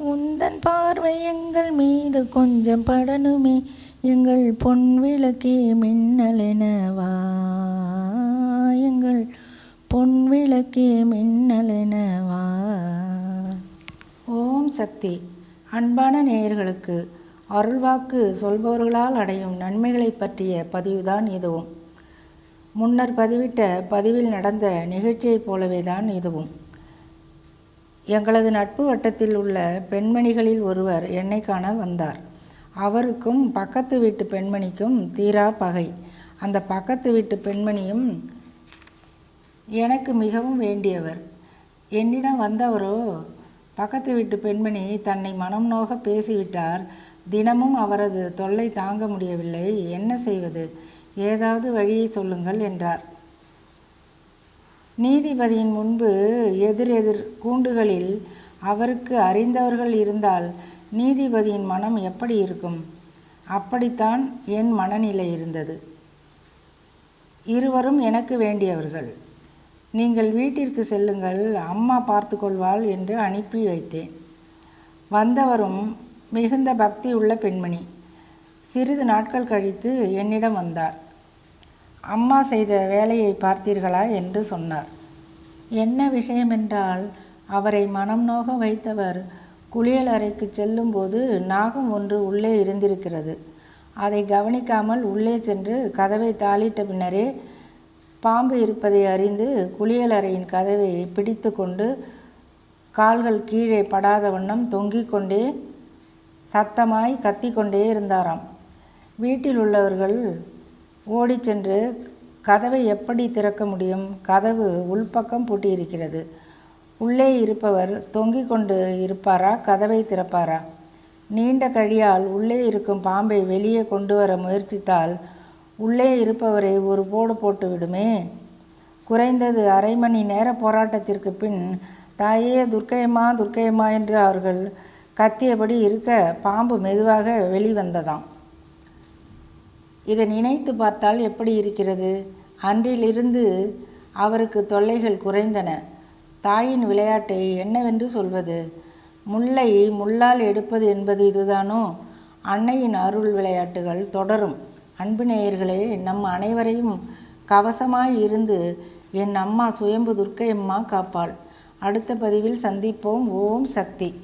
உந்தன் பார்வை எங்கள் மீது கொஞ்சம் படனுமே எங்கள் பொன் விளக்கே மின்னலெனவா எங்கள் பொன் விளக்கே மின்னலெனவா ஓம் சக்தி. அன்பான நேயர்களுக்கு அருள்வாக்கு சொல்பவர்களால் அடையும் நன்மைகளை பற்றிய பதிவுதான் இதுவும். முன்னர் பதிவிட்ட பதிவில் நடந்த நிகழ்ச்சியைப் போலவே தான் இதுவும். எங்களது நட்பு வட்டத்தில் உள்ள பெண்மணிகளில் ஒருவர் என்னை காண வந்தார். அவருக்கும் பக்கத்து வீட்டு பெண்மணிக்கும் தீரா பகை. அந்த பக்கத்து வீட்டு பெண்மணியும் எனக்கு மிகவும் வேண்டியவர். என்னிடம் வந்தவரோ பக்கத்து வீட்டு பெண்மணி தன்னை மனம் நோக பேசிவிட்டார். தினமும் அவரது தொல்லை தாங்க முடியவில்லை. என்ன செய்வது? ஏதாவது வழியை சொல்லுங்கள் என்றார். நீதிபதியின் முன்பு எதிரெதிர் கூண்டுகளில் அவருக்கு அறிந்தவர்கள் இருந்தால் நீதிபதியின் மனம் எப்படி இருக்கும்? அப்படித்தான் என் மனநிலை இருந்தது. இருவரும் எனக்கு வேண்டியவர்கள். நீங்கள் வீட்டிற்கு செல்லுங்கள் அம்மா பார்த்து கொள்வாள் என்று அனுப்பி வைத்தேன். வந்தவரும் மிகுந்த பக்தி உள்ள பெண்மணி. சிறிது நாட்கள் கழித்து என்னிடம் வந்தார். அம்மா செய்த வேலையை பார்த்தீர்களா என்று சொன்னார். என்ன விஷயம் என்றால் அவரை மனம் நோக வைத்தவர் குளியல் அறைக்கு செல்லும்போது நாகம் ஒன்று உள்ளே இருந்திருக்கிறது. அதை கவனிக்காமல் உள்ளே சென்று கதவை தாளிட்ட பின்னரே பாம்பு இருப்பதை அறிந்து குளியலறையின் கதவை பிடித்து கொண்டு கால்கள் கீழே படாத வண்ணம் தொங்கிக் கொண்டே சத்தமாய் கத்திக்கொண்டே இருந்தாராம். வீட்டில் உள்ளவர்கள் ஓடிச் சென்று கதவை எப்படி திறக்க முடியும்? கதவு உள்பக்கம் பூட்டியிருக்கிறது. உள்ளே இருப்பவர் தொங்கிக் கொண்டு இருப்பாரா? கதவை திறப்பாரா? நீண்ட கழியால் உள்ளே இருக்கும் பாம்பை வெளியே கொண்டு வர முயற்சித்தால் உள்ளே இருப்பவரை ஒரு போடு போட்டு விடுமே? குறைந்தது அரை மணி நேர போராட்டத்திற்கு பின் தாயே துர்க்கையம்மா துர்க்கையம்மா என்று அவர்கள் கத்தியபடி இருக்க பாம்பு மெதுவாக வெளிவந்ததாம். இதை நினைத்து பார்த்தால் எப்படி இருக்கிறது? அன்றிலிருந்து அவருக்கு தொல்லைகள் குறைந்தன. தாயின் விளையாட்டை என்னவென்று சொல்வது? முல்லை முள்ளால் எடுப்பது என்பது இதுதானோ? அன்னையின் அருள் விளையாட்டுகள் தொடரும். அன்பு நேயர்களே நம் அனைவரையும் கவசமாய் இருந்து என் அம்மா சுயம்பு துர்க்கையம்மா காப்பாள். அடுத்த பதிவில் சந்திப்போம். ஓம் சக்தி.